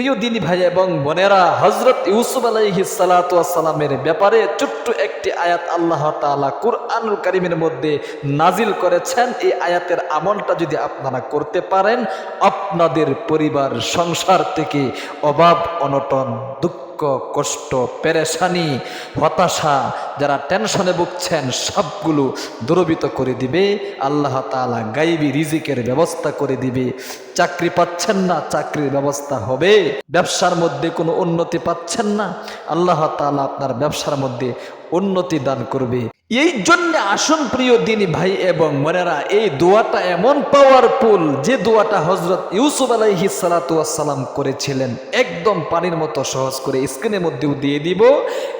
প্রিয় দিনী ভাই এবং বোনেরা হজরত ইউসুফ আলাইহি সালামের ব্যাপারে ছোট্ট একটি আয়াত আল্লাহ তাআলা কুরআনুল কারিমের মধ্যে নাজিল করেছেন। এই আয়াতের আমলটা যদি আপনারা করতে পারেন, আপনাদের পরিবার, সংসার থেকে অভাব, অনটন, দুঃখ, কষ্ট, পেরেশানি, হতাশা যারা টেনশনে ভুগছেন, সবগুলো দূরবিত করে দিবে। আল্লাহ তাআলা গাইবি রিজিকের ব্যবস্থা করে দিবে। চাকরি পাচ্ছেন না, চাকরির ব্যবস্থা হবে। ব্যবসার মধ্যে কোনো উন্নতি পাচ্ছেন না, আল্লাহ তালা আপনার ব্যবসার মধ্যে উন্নতি দান করবে। এই জন্য আসুন প্রিয় দিনী ভাই এবং মনেরা এই দোয়াটা এমন পাওয়ারফুল যে দোয়াটা হজরত ইউসুফ আলাইহি সালাম করেছিলেন, একদম পানির মতো সহজ করে স্ক্রিনের মধ্যেও দিয়ে দিব।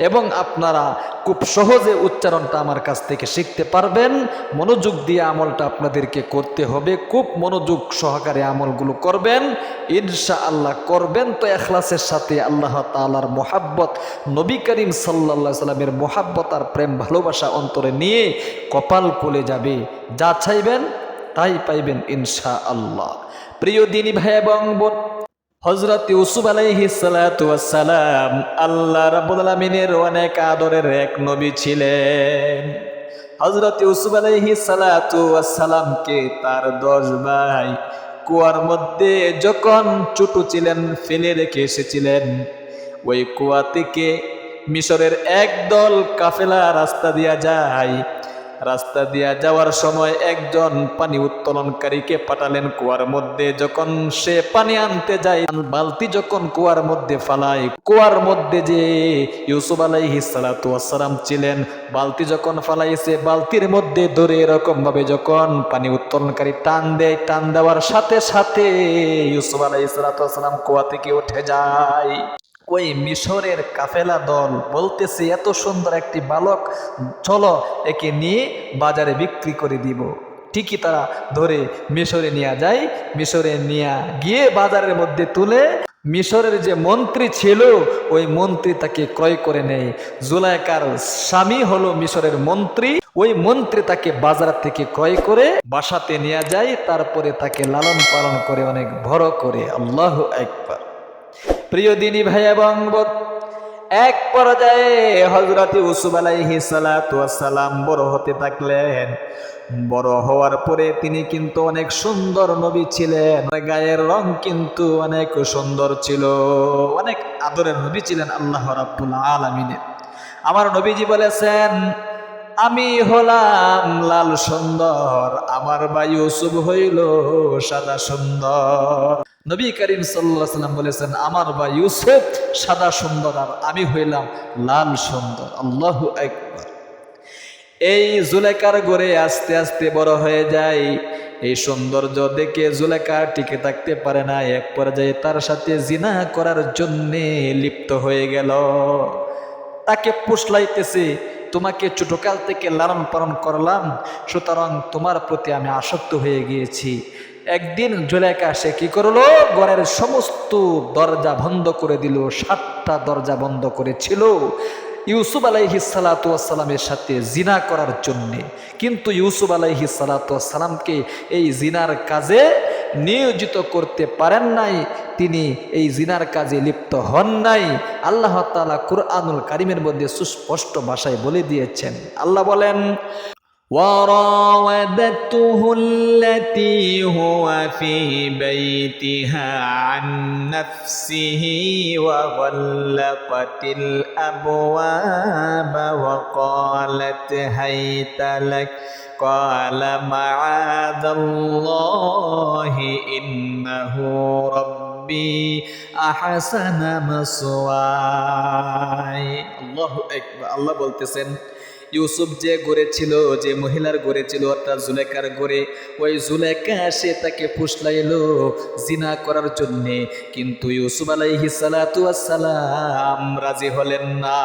এবং আপনারা খুব সহজে উচ্চারণটা আমার কাছ থেকে শিখতে পারবেন। মনোযোগ দিয়ে আমলটা আপনাদেরকে করতে হবে। খুব মনোযোগ সহকারে আমলগুলো করবেন। ইনশা আল্লাহ করবেন। তো এখলাসের সাথে আল্লাহ তালার মোহাব্বত, নবী করিম সাল্লা সাল্লামের মোহাব্বত আর প্রেম ভালোবাসা অন্তরে নিয়ে কপাল কোলে যাবে। যা চাইবেন তাই পাইবেন ইনশা আল্লাহ প্রিয় দিনী ভাই এবং বোন হজরত ইউসুফ আলাইহি সালাম আল্লাহ রাব্বুল আলামিনের অনেক আদরের এক নবী ছিলেন। হজরত ইউসুফ আলাইহি সালামকে তার দশ ভাই কুয়ার মধ্যে যখন ছোট ছিলেন, ফেলে রেখে এসেছিলেন। ওই কুয়া থেকে মিশরের একদল কাফেলা রাস্তা দিয়া যায়। রাস্তা দিয়া যাওয়ার সময় একজন পানি উত্তোলনকারীকে পাঠালেন কুয়ার মধ্যে। যখন সে পানি আনতে যায় বালতি যখন কুয়ার মধ্যে ফালায়, কুয়ার মধ্যে যে ইউসুফ আলাইহি সালাম ছিলেন, বালতি যখন ফালাইছে বালতির মধ্যে ধরে এরকম ভাবে যখন পানি উত্তোলনকারী টান দেয়, টান দেওয়ার সাথে সাথে ইউসুফ আলাইহি সালাম কুয়া থেকে উঠে যায়। ওই মিশরের কাফেলা দল বলতেছে, এত সুন্দর একটি বালক, চলো একে নিয়ে বাজারে বিক্রি করে দিব। ঠিকই তারা ধরে মিশরে নিয়ে যায়, মিশরে নিয়ে গিয়ে বাজারের মধ্যে তুলে মিশরের যে মন্ত্রী ছিল, ওই মন্ত্রী তাকে ক্রয় করে নেয়। জুলাইকার স্বামী হলো মিশরের মন্ত্রী, ওই মন্ত্রী তাকে বাজার থেকে ক্রয় করে বাসাতে নিয়ে যায়, তারপরে তাকে লালন পালন করে অনেক বড় করে। আল্লাহ একবার প্রিয় দিনী ভাই এবং এক পর্যায়ে হজরত ইউসুফ আলাইহি সালাম বড় হতে থাকলেন। বড় হওয়ার পরে তিনি কিন্তু অনেক সুন্দর নবী ছিলেন। গায়ের রং কিন্তু অনেক সুন্দর ছিল। অনেক আদরের নবী ছিলেন আল্লাহ রাব্বুল আলামিনের আমার নবীজি বলেছেন, আমি হলাম লাল সুন্দর, আমার বা ইউসুফ হইল সাদা সুন্দর। নবী করিম সাল্লাম বলেছেন, আমার বা ইউসুফ সাদা সুন্দর আর আমি হইলাম লাল সুন্দর। আল্লাহ একবার এই জুলেকার গড়ে আস্তে আস্তে বড় হয়ে যায়। এই সৌন্দর্য দেখে জুলেকা টিকে থাকতে পারে না। এক পর্যায়ে তার সাথে জিনা করার জন্যে লিপ্ত হয়ে গেল। তাকে পুষলাইতেছে, তোমাকে ছোটকাল থেকে লালন পালন করলাম, সুতরাং তোমার প্রতি আমি আসক্ত হয়ে গিয়েছি। একদিন জুলেখা সে কি করল? ঘরের সমস্ত দরজা বন্ধ করে দিল, সাতটা দরজা বন্ধ করেছিল। ইউসুফ আলাইহি সালাতামের সাথে জিনা করার জন্যে। কিন্তু ইউসুফ আলাইহি সালাতামকে এই জিনার কাজে নিয়োজিত করতে পারেন নাই। তিনি এই জিনার কাজে লিপ্ত হন নাই। আল্লাহ তালা কুরআনুল কারিমের মধ্যে সুস্পষ্ট ভাষায় বলে দিয়েছেন। আল্লাহ বলেন وراودته التي هو في بيتها عن نفسه وغلقت الابواب وقالت هيت لك قال معاذ الله انه ربي احسن مثواي الله اكبر الله বলতেছেন ইউসুফ যে গড়েছিল যে মহিলার গড়েছিল অর্থাৎ জুলেখার গড়ে, ওই জুলেখা সে তাকে ফুসলাইলো জিনা করার জন্যে। কিন্তু ইউসুফ আলাইহি সালাম রাজি হলেন না।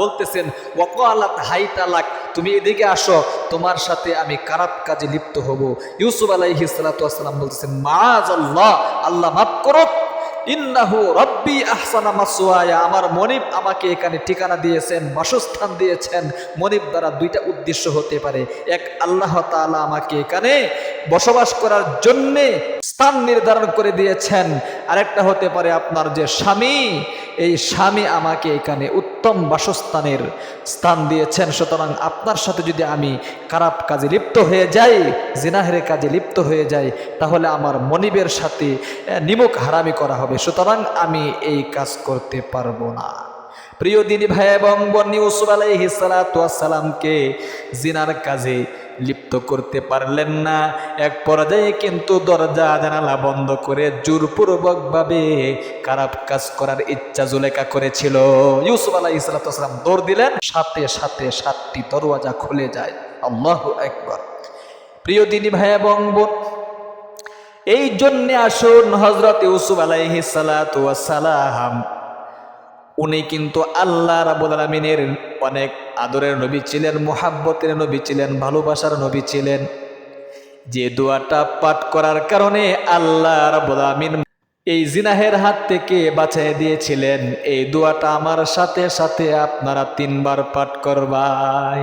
বলতেছেন, ওয়াকালাত হাই তালাক তুমি এদিকে আসো, তোমার সাথে আমি খারাপ কাজে লিপ্ত হব। ইউসুফ আলাইহি সালাতু সালাম বলতেছেন মাজ আল্লাহ আল্লাহ মাফ করো ইন্নাহু রব্বি আহসানা মাসুয়ায়া আমার মনিব আমাকে এখানে ঠিকানা দিয়েছেন, বাসস্থান দিয়েছেন। মনিব দ্বারা দুইটা উদ্দেশ্য হতে পারে। এক, আল্লাহ তাআলা আমাকে এখানে বসবাস করার জন্যে স্থান নির্ধারণ করে দিয়েছেন। আরেকটা হতে পারে আপনার যে স্বামী, এই স্বামী আমাকে এখানে উত্তম বাসস্থানের স্থান দিয়েছেন। সুতরাং আপনার সাথে যদি আমি খারাপ কাজে লিপ্ত হয়ে যাই, জিনাহের কাজে লিপ্ত হয়ে যাই, তাহলে আমার মনিবের সাথে নিমুখ হারামি করা হবে। সুতরাং আমি এই কাজ করতে পারব না। প্রিয় দিনী ভাই এবং বন্নি ওসুবালাই আলাইহিসালামকে জিনার কাজে লিপ্ত করতে পারলেন না। এক পর্যায়ে কিন্তু দরজা জানালা বন্ধ করে জোরপূর্বক ভাবে খারাপ কাজ করার ইচ্ছা জুলেখা করেছিল। ইউসুফ আলাহ ইসলাতাম দৌড় দিলেন, সাথে সাথে সাতটি দরওয়াজা খুলে যায়। আল্লাহ একবার প্রিয় দিনী ভাই এবং বোন, এই জন্যে আসুন হজরত ইউসুফ আলাইহি সালাম উনি কিন্তু আল্লাহ রাবুল আলমিনের অনেক আদরের নবী ছিলেন, মোহাব্বতের নবী ছিলেন, ভালোবাসার নবী ছিলেন। যে দোয়াটা পাঠ করার কারণে আল্লাহ রাবুল আমিন এই জিনাহের হাত থেকে বাঁচাই দিয়েছিলেন। এই দোয়াটা আমার সাথে সাথে আপনারা তিনবার পাঠ করবাই।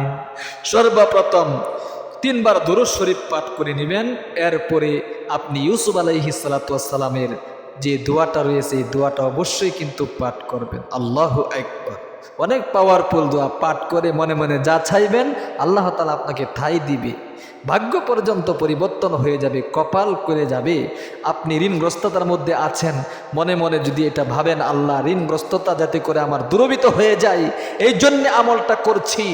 সর্বপ্রথম তিনবার দুরুদ শরীফ পাঠ করে নেবেন। এরপরে আপনি ইউসুফ আলাইহি যে দোয়াটা রয়েছে, এই দোয়াটা অবশ্যই কিন্তু পাঠ করবেন। আল্লাহ একবার অনেক পাওয়ারফুল দোয়া পাঠ করে মনে মনে যা চাইবেন, আল্লাহ তালা আপনাকে ঠাই দিবে। ভাগ্য পর্যন্ত পরিবর্তন হয়ে যাবে, কপাল করে যাবে। আপনি ঋণগ্রস্ততার মধ্যে আছেন, মনে মনে যদি এটা ভাবেন, আল্লাহ ঋণগ্রস্ততা যাতে করে আমার দূরবিত হয়ে যায় এই জন্যে আমলটা করছি।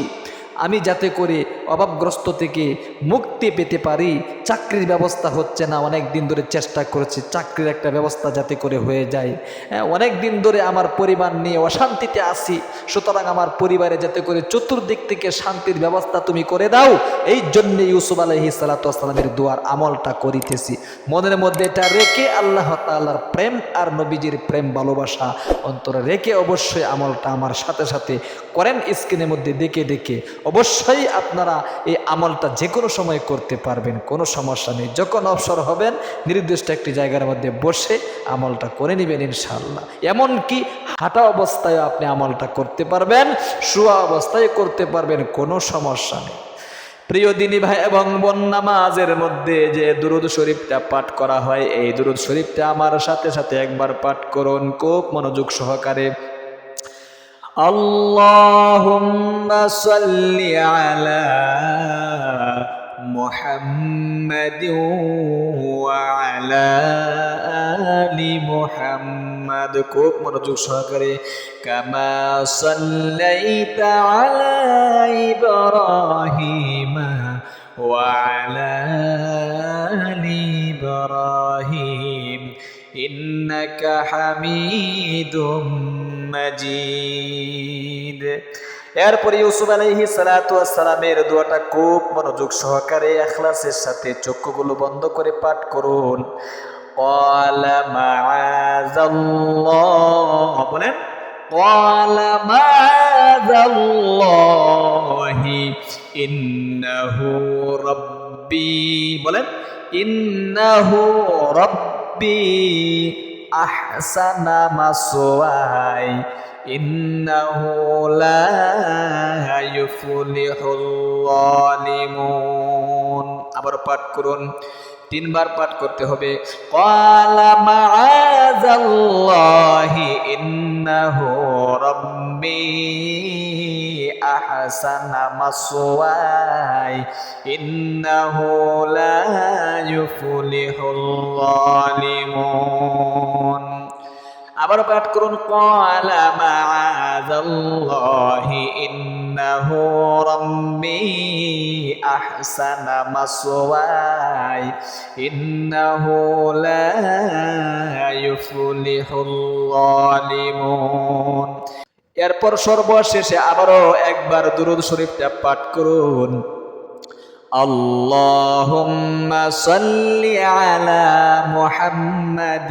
আমি যাতে করে অভাবগ্রস্ত থেকে মুক্তি পেতে পারি, চাকরির ব্যবস্থা হচ্ছে না। অনেক দিন ধরে চেষ্টা করেছি চাকরির একটা ব্যবস্থা যাতে করে হয়ে যায়। হ্যাঁ অনেক দিন ধরে আমার পরিবার নিয়ে অশান্তিতে আসি সুতরাং আমার পরিবারে যাতে করে চতুর্দিক থেকে শান্তির ব্যবস্থা তুমি করে দাও, এই জন্য ইউসুফ আলহি সালাতামের দুয়ার আমলটা করিতেছি। মনের মধ্যে এটা রেখে আল্লাহ তাল্লাহর প্রেম আর নবীজির প্রেম ভালোবাসা অন্তরে রেখে অবশ্যই আমলটা আমার সাথে সাথে করেন। স্ক্রিনের মধ্যে দেখে দেখে অবশ্যই আপনারা এই আমলটা যে কোনো সময় করতে পারবেন, কোনো সমস্যা নেই। যখন অবসর হবেন, নির্দিষ্ট একটি জায়গার মধ্যে বসে আমলটা করে নেবেন ইনশাল্লাহ এমনকি হাঁটা অবস্থায় আপনি আমলটা করতে পারবেন, শুয়া অবস্থায় করতে পারবেন, কোনো সমস্যা নেই। প্রিয় দিনী ভাই এবং বোন, নামাজের মধ্যে যে দুরুদ শরীফটা পাঠ করা হয়, এই দুরুদ শরীফটা আমার সাথে সাথে একবার পাঠ করুন, খুব মনোযোগ সহকারে। اللهم صل على محمد وعلى آل محمد খুব মনোযোগ সহকারে كما صليت على إبراهيم وعلى آل إبراهيم إنك حميد مجيد এরপরে ইউসুফ আলাইহি সালামের দোয়াটা খুব মনোযোগ সহকারে এখলাসের সাথে চক্ষুগুলো বন্ধ করে পাঠ করুন قال معاذ الله বলেন قال معاذ الله إنه ربي বলেন إنه ربي আহসানা মাসওয়াই, ইন্নাহু লা ইউফলিহুল জালিমুন আবার পাঠ করুন, তিনবার পাঠ করতে হবে। ক্বালা মাআযাল্লাহি ইন ইন্নাহু রব্বি আহসানা মাসওয়াই ইন্নাহু লা ইউফলিহুল জালিমুন আবার পাঠ করুন ক্বালা মা'আযাল্লাহি ইন্না إنه ربي أحسن مثواي إنه لا يفلح الظالمون এরপর সর্বশেষে আবারও একবার দুরুদ শরীফটা পাঠ করুন اللهم صل على محمد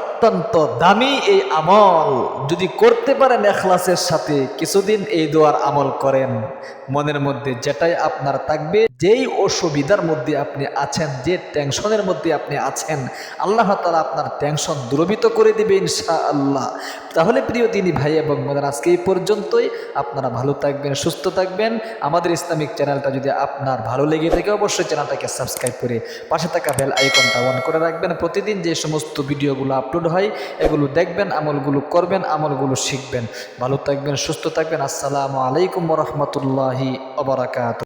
অত্যন্ত দামি এই আমল। যদি করতে পারেন এখলাসের সাথে, কিছুদিন এই দোয়ার আমল করেন। মনের মধ্যে যেটাই আপনার থাকবে যেই অসুবিধার মধ্যে আপনি আছেন, যে টেনশনের মধ্যে আপনি আছেন, আল্লাহ তালা আপনার টেনশন দূরবিত করে দেবে ইনশা আল্লাহ তাহলে প্রিয় দিনী ভাই এবং বোনেরা, আজকে এই পর্যন্তই। আপনারা ভালো থাকবেন, সুস্থ থাকবেন। আমাদের ইসলামিক চ্যানেলটা যদি আপনার ভালো লেগে থাকে, অবশ্যই চ্যানেলটাকে সাবস্ক্রাইব করে পাশে থাকা বেল আইকনটা অন করে রাখবেন। প্রতিদিন যে সমস্ত ভিডিওগুলো আপলোড হয়, এগুলো দেখবেন, আমলগুলো করবেন, আমলগুলো শিখবেন। ভালো থাকবেন, সুস্থ থাকবেন। আসসালামু আলাইকুম রহমতুল্লাহি অবরাকাত